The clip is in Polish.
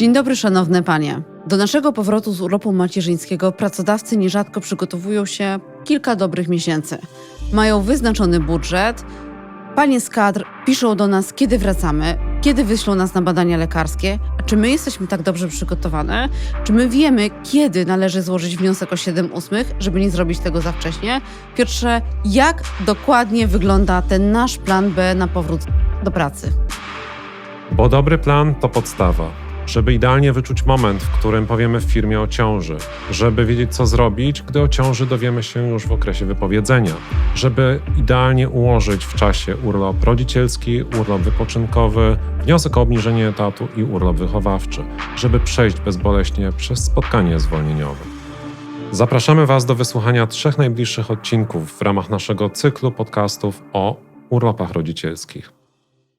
Dzień dobry, szanowne panie. Do naszego powrotu z urlopu macierzyńskiego pracodawcy nierzadko przygotowują się kilka dobrych miesięcy. Mają wyznaczony budżet. Panie z kadr piszą do nas, kiedy wracamy, kiedy wyślą nas na badania lekarskie. A czy my jesteśmy tak dobrze przygotowane? Czy my wiemy, kiedy należy złożyć wniosek o 7 ósmych, żeby nie zrobić tego za wcześnie? Piotrze, jak dokładnie wygląda ten nasz plan B na powrót do pracy? Bo dobry plan to podstawa. Żeby idealnie wyczuć moment, w którym powiemy w firmie o ciąży, żeby wiedzieć, co zrobić, gdy o ciąży dowiemy się już w okresie wypowiedzenia, żeby idealnie ułożyć w czasie urlop rodzicielski, urlop wypoczynkowy, wniosek o obniżenie etatu i urlop wychowawczy, żeby przejść bezboleśnie przez spotkanie zwolnieniowe. Zapraszamy Was do wysłuchania trzech najbliższych odcinków w ramach naszego cyklu podcastów o urlopach rodzicielskich.